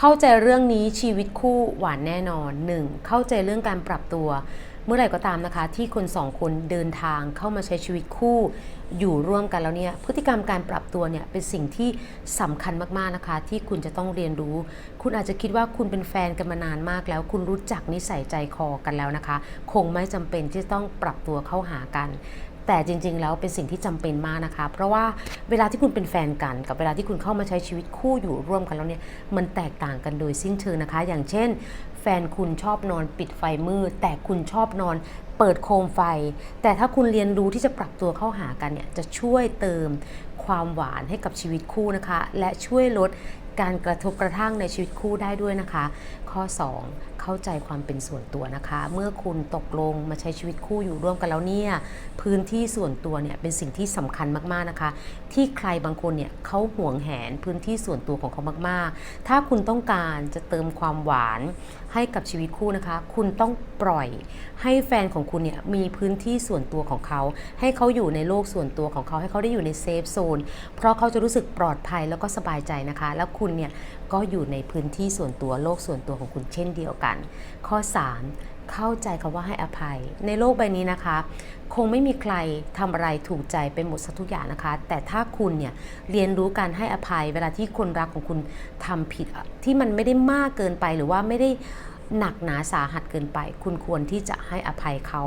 เข้าใจเรื่องนี้ชีวิตคู่หวานแน่นอน 1. เข้าใจเรื่องการปรับตัว เมื่อไหร่ก็ตามนะคะ ที่คนสองคนเดินทางเข้ามาใช้ชีวิตคู่อยู่ร่วมกันแล้วเนี่ยพฤติกรรมการปรับตัวเนี่ยเป็นสิ่งที่สำคัญมากๆนะคะ ที่คุณจะต้องเรียนรู้ คุณอาจจะคิดว่าคุณเป็นแฟนกันมานานมากแล้ว คุณรู้จักนิสัยใจคอกันแล้วนะคะ คงไม่จำเป็นที่ต้องปรับตัวเข้าหากัน แต่จริง ๆ แล้วเป็นสิ่งที่จำเป็นมากนะคะ เพราะว่าเวลาที่คุณเป็นแฟนกัน กับเวลาที่คุณเข้ามาใช้ชีวิตคู่อยู่ร่วมกันแล้วเนี่ยมันแตกต่างกันโดยสิ้นเชิงนะคะ อย่างเช่น แฟนคุณชอบนอนปิดไฟมืด แต่คุณชอบนอนเปิดโคมไฟ แต่ถ้าคุณเรียนรู้ที่จะปรับตัวเข้าหากันเนี่ยจะช่วยเติมความหวานให้กับชีวิตคู่นะคะ และช่วยลดการกระทบกระทั่งในชีวิตคู่ได้ด้วยนะคะ ข้อ 2 เข้าใจความเป็นส่วนตัวนะคะ เมื่อคุณตกลงมาใช้ชีวิตคู่อยู่ร่วมกันแล้วเนี่ยพื้นที่ส่วนตัวเนี่ยเป็นสิ่งที่สำคัญมากๆนะคะ ที่ใครบางคนเนี่ยเขาห่วงแหนพื้นที่ส่วนตัวของเขามากๆ ถ้าคุณต้องการจะเติมความหวานให้กับชีวิตคู่นะคะ คุณต้องปล่อยให้แฟนของคุณเนี่ยมีพื้นที่ส่วนตัวของเขา ให้เขาอยู่ในโลกส่วนตัวของเขาให้เขาได้อยู่ในเซฟโซนเพราะเขาจะรู้สึกปลอดภัยแล้วก็สบายใจนะคะ แล้วคุณเนี่ยก็อยู่ในพื้นที่ส่วนตัวโลกส่วนตัวของคุณเช่นเดียวกันข้อ 3 เข้าใจคำว่าให้อภัย ในโลกใบนี้นะคะ คงไม่มีใครทำอะไรถูกใจไปหมดสักทุกอย่างนะคะ แต่ถ้าคุณเนี่ยเรียนรู้การให้อภัย เวลาที่คนรักของคุณทำผิดที่มันไม่ได้มากเกินไปหรือว่าไม่ได้หนักหนาสาหัสเกินไป คุณควรที่จะให้อภัยเขา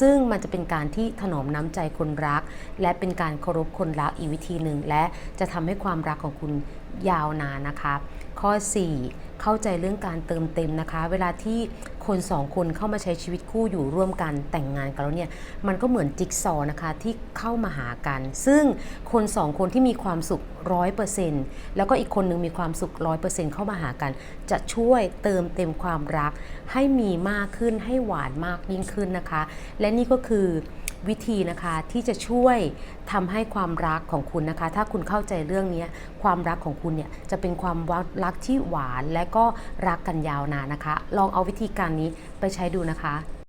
ซึ่งมันจะเป็นการที่ถนอมน้ำใจคนรัก และเป็นการเคารพคนรักอีกวิธีหนึ่ง และจะทำให้ความรักของคุณยาวนานนะคะ ข้อ 4 เข้าใจเรื่องการเติมเต็มนะคะ เวลาที่คนสองคนเข้ามาใช้ชีวิตคู่อยู่ร่วมกันแต่งงานกันแล้วเนี่ยมันก็เหมือนจิ๊กซอว์นะคะที่เข้ามาหากัน ซึ่งคนสองคนที่มีความสุขร้อยเปอร์เซ็นต์แล้วก็อีกคนนึงมีความสุขร้อยเปอร์เซ็นต์เข้ามาหากัน จะช่วยเติมเต็มความรัก ให้มีมากขึ้นให้หวานมากยิ่งขึ้นนะคะ และนี่ก็คือ วิธีนะคะที่จะช่วยทำให้ความรักของคุณนะคะ ถ้าคุณเข้าใจเรื่องนี้ความรักของคุณเนี่ยจะเป็นความรักที่หวานและก็รักกันยาวนานนะคะ ลองเอาวิธีการนี้ไปใช้ดูนะคะ